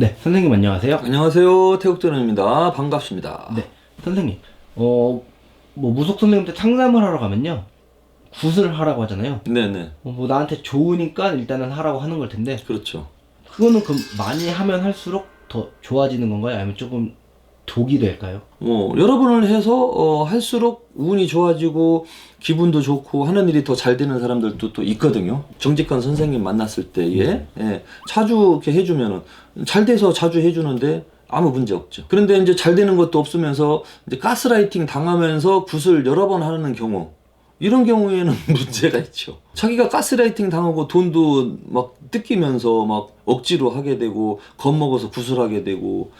네, 선생님 안녕하세요. 안녕하세요. 태국전입니다. 반갑습니다. 네, 선생님. 어, 뭐 무속 선생님한테 상담을 하러 가면요. 굿을 하라고 하잖아요. 네네. 어, 뭐 나한테 좋으니까 일단은 하라고 하는 걸 텐데 그렇죠. 그거는 그 많이 하면 할수록 더 좋아지는 건가요? 아니면 조금 독이 될까요? 뭐 여러 번을 해서 어, 할수록 운이 좋아지고 기분도 좋고 하는 일이 더 잘 되는 사람들도 또 있거든요. 정직한 선생님 만났을 때에 예, 자주 이렇게 해주면은 잘 돼서 자주 해주는데 아무 문제 없죠. 그런데 이제 잘 되는 것도 없으면서 이제 가스라이팅 당하면서 굿을 여러 번 하는 경우 이런 경우에는 문제가 있죠. 자기가 가스라이팅 당하고 돈도 막 뜯기면서 막 억지로 하게 되고 겁먹어서 구슬하게 되고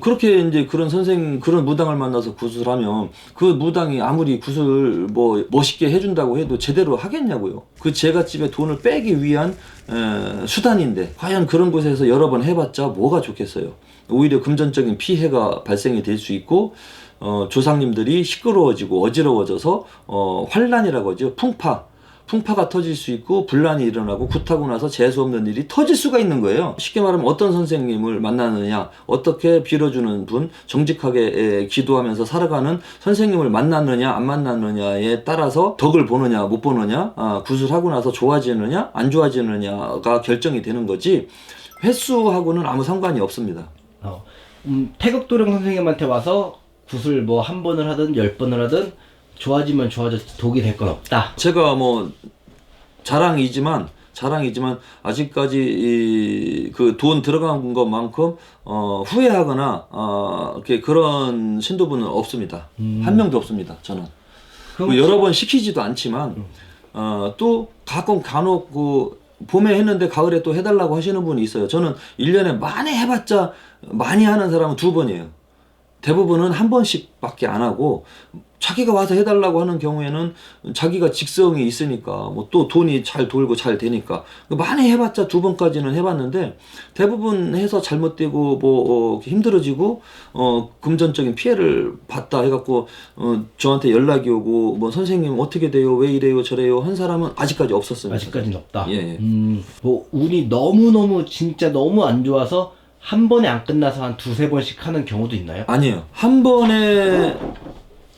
그렇게 이제 그런 선생 그런 무당을 만나서 구슬하면 그 무당이 아무리 구슬 뭐 멋있게 해준다고 해도 제대로 하겠냐고요. 그 제갓집에 돈을 빼기 위한 에, 수단인데 과연 그런 곳에서 여러 번 해봤자 뭐가 좋겠어요. 오히려 금전적인 피해가 발생이 될 수 있고 어, 조상님들이 시끄러워지고 어지러워져서 어, 환란이라고 하죠. 풍파. 풍파가 터질 수 있고 분란이 일어나고 굿하고 나서 재수 없는 일이 터질 수가 있는 거예요. 쉽게 말하면 어떤 선생님을 만나느냐, 어떻게 빌어주는 분, 정직하게 에, 기도하면서 살아가는 선생님을 만났느냐, 안 만났느냐에 따라서 덕을 보느냐, 못 보느냐, 아, 구슬하고 나서 좋아지느냐, 안 좋아지느냐가 결정이 되는 거지 횟수하고는 아무 상관이 없습니다. 어, 음, 태극도령 선생님한테 와서 굿을 뭐한 번을 하든 열 번을 하든 좋아지면 좋아졌지 독이 될 건 없다. 제가 뭐 자랑이지만 자랑이지만 아직까지 그 돈 들어간 것만큼 어, 후회하거나 어, 이렇게 그런 신도분은 없습니다. 한 명도 없습니다. 저는 그럼 뭐 여러 번 시키지도 않지만 어, 또 가끔 간혹 그 봄에 했는데 가을에 또 해달라고 하시는 분이 있어요. 저는 1년에 많이 해봤자 많이 하는 사람은 두 번이에요. 대부분은 한 번씩밖에 안 하고 자기가 와서 해달라고 하는 경우에는 자기가 직성이 있으니까 뭐 또 돈이 잘 돌고 잘 되니까 많이 해봤자 두 번까지는 해봤는데 대부분 해서 잘못되고 뭐 어, 힘들어지고 어 금전적인 피해를 봤다 해갖고 어 저한테 연락이 오고 뭐 선생님 어떻게 돼요 왜 이래요 저래요 한 사람은 아직까지 없었습니다. 아직까지는 없다. 예, 예. 음, 뭐 운이 너무 너무 진짜 너무 안 좋아서 한 번에 안 끝나서 한 두세 번씩 하는 경우도 있나요? 아니에요. 한 번에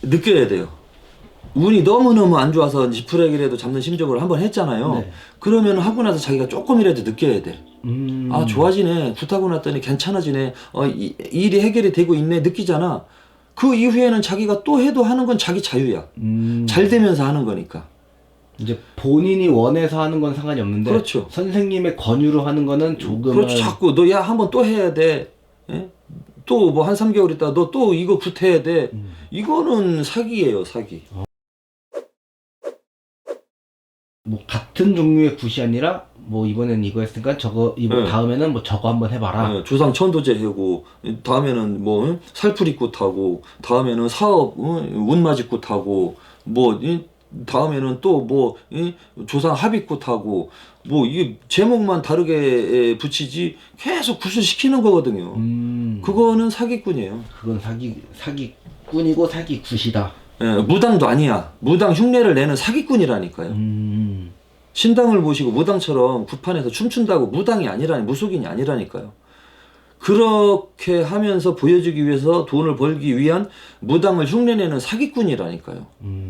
느껴야 돼요. 운이 너무너무 안 좋아서 지푸레기라도 잡는 심정으로 한 번 했잖아요. 네. 그러면 하고 나서 자기가 조금이라도 느껴야 돼. 음, 아, 좋아지네. 굿하고 났더니 괜찮아지네. 어, 이, 일이 해결이 되고 있네. 느끼잖아. 그 이후에는 자기가 또 해도 하는 건 자기 자유야. 음, 잘 되면서 하는 거니까. 이제 본인이 원해서 하는 건 상관이 없는데 그렇죠. 선생님의 권유로 하는 거는 조금은 그렇죠. 자꾸 너 야 한번 또 해야 돼. 또 뭐 한 3개월 있다 너 또 이거 굿해야 돼. 음. 이거는 사기예요, 사기. 뭐 같은 종류의 굿이 아니라 뭐 이번엔 이거 했으니까 저거 이번 네. 다음에는 뭐 저거 한번 해봐라. 어, 조상 천도제 하고 다음에는 뭐 응? 살풀이꽃 하고 다음에는 사업 응? 운마지꽃 하고 뭐 이, 다음에는 또뭐 조상 합의꽃 하고 뭐 이게 제목만 다르게 에, 붙이지 계속 구슬 시키는 거거든요. 음, 그거는 사기꾼이에요. 그건 사기 사기꾼이고 사기 굿이다. 예, 무당도 아니야. 무당 흉내를 내는 사기꾼이라니까요. 음, 신당을 모시고 무당처럼 구판에서 춤춘다고 무당이 아니라니 무속인이 아니라니까요. 그렇게 하면서 보여주기 위해서 돈을 벌기 위한 무당을 흉내내는 사기꾼이라니까요. 음.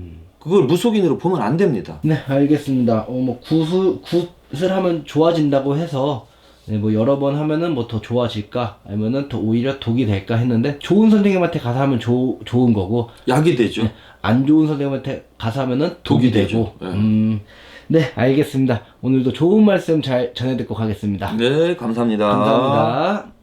그걸 무속인으로 보면 안 됩니다. 네, 알겠습니다. 어, 뭐 굿을 굿을 하면 좋아진다고 해서 네, 뭐 여러 번 하면은 뭐 더 좋아질까 아니면은 더 오히려 독이 될까 했는데 좋은 선생님한테 가서 하면 조, 좋은 거고 약이 되죠. 안 좋은 선생님한테 가서 하면은 독이, 독이 되고 되죠. 네. 음, 네 알겠습니다. 오늘도 좋은 말씀 잘 전해 듣고 가겠습니다. 네, 감사합니다. 감사합니다.